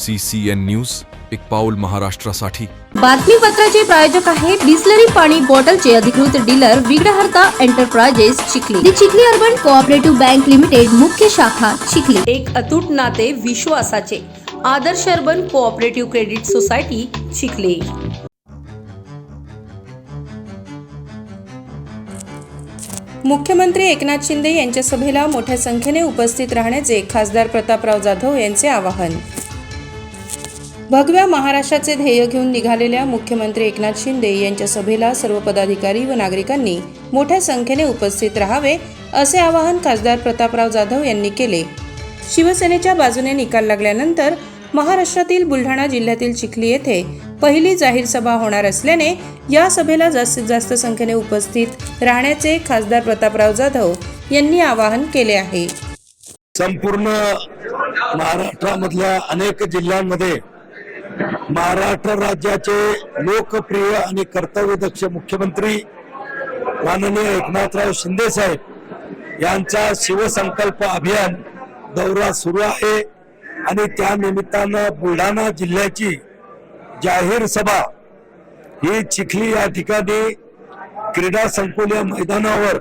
C C N news एक पाऊल महाराष्ट्रासाठी. बातमीपत्राचे प्रायोजक आहे बिस्लरी पाणी बॉटलचे अधिकृत dealer Vighnaharta enterprises Chikhli. The Chikhli urban cooperative bank limited मुख्य शाखा चिखली. एक अतूट नाते विश्वासाचे Adarsh urban cooperative credit society Chikhli. मुख्यमंत्री एकनाथ शिंदे यांच्या सभेला मोठ्या संख्येने उपस्थित राहण्याचे खासदार प्रतापराव जाधव यांचे आवाहन. भगव्या महाराष्ट्राचे ध्येय घेऊन निघालेल्या मुख्यमंत्री एकनाथ शिंदे यांच्या सभेला सर्व पदाधिकारी व नागरिकांनी मोठ्या संख्येने उपस्थित राहावे असे आवाहन खासदार प्रतापराव जाधव यांनी केले. शिवसेनेच्या बाजूने निकाल लागल्यानंतर महाराष्ट्रातील बुलढाणा जिल्ह्यातील चिखली येथे पहिली जाहीर सभा होणार असल्याने या सभेला जास्तीत जास्त संख्येने उपस्थित राहण्याचे खासदार प्रतापराव जाधव यांनी आवाहन केले आहे. संपूर्ण महाराष्ट्रामधल्या अनेक जिल्ह्यांमध्ये महाराष्ट्र राज्याचे लोकप्रिय आणि कर्तव्यदक्ष मुख्यमंत्री माननीय एकनाथराव शिंदे साहेब यांचा शिवसंकल्प अभियान दौरा सुरू आहे आणि त्या निमित्तानं बुलढाणा जिल्ह्याची जाहीर सभा ही चिखली या ठिकाणी क्रीडा संकुल या मैदानावर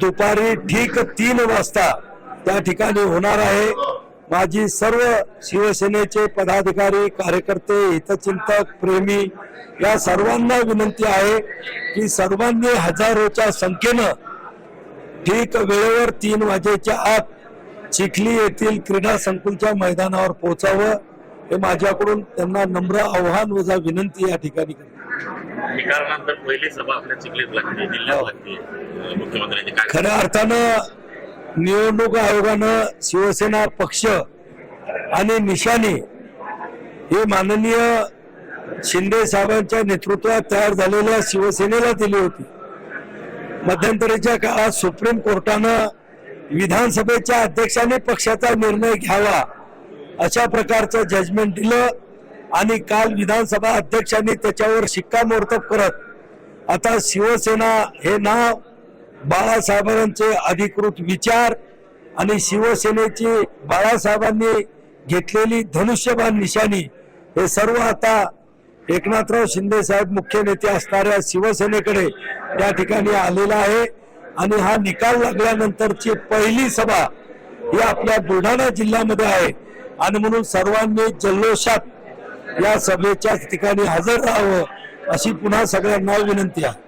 दुपारी ठीक तीन वाजता त्या ठिकाणी होणार आहे. माझी सर्व शिवसेनेचे पदाधिकारी कार्यकर्ते हितचिंतक प्रेमी या सर्वांना विनंती आहे की सर्वांनी हजारोच्या संख्येनं ठीक वेळेवर तीन वाजेच्या आत चिखली येथील क्रीडा संकुलच्या मैदानावर पोहोचावं. हे माझ्याकडून त्यांना नम्र आव्हान वजा विनंती या ठिकाणी काय खऱ्या अर्थानं निवडणूक आयोगानं शिवसेना पक्ष आणि निशाणी ही माननीय शिंदे साहेबांच्या नेतृत्वात तयार झालेल्या शिवसेनेला दिली होती. मध्यंतरीच्या काळात सुप्रीम कोर्टानं विधानसभेच्या अध्यक्षांनी पक्षाचा निर्णय घ्यावा अशा प्रकारचं जजमेंट दिलं आणि काल विधानसभा अध्यक्षांनी त्याच्यावर शिक्कामोर्तब करत आता शिवसेना हे नाव बाळासाहेबांचे अधिकृत विचार आणि शिवसेनेची बाळासाहेबांनी घेतलेली धनुष्यबाण निशाणी हे सर्व आता एकनाथराव शिंदे साहेब मुख्य नेते असणाऱ्या शिवसेनेकडे त्या ठिकाणी आलेला आहे. आणि हा निकाल लागल्यानंतरची पहिली सभा ही आपल्या बुलढाणा जिल्ह्यामध्ये आहे. आणि म्हणून सर्वांनी जल्लोषात या सभेच्या ठिकाणी हजर राहावं अशी पुन्हा सगळ्यांना विनंती आहे.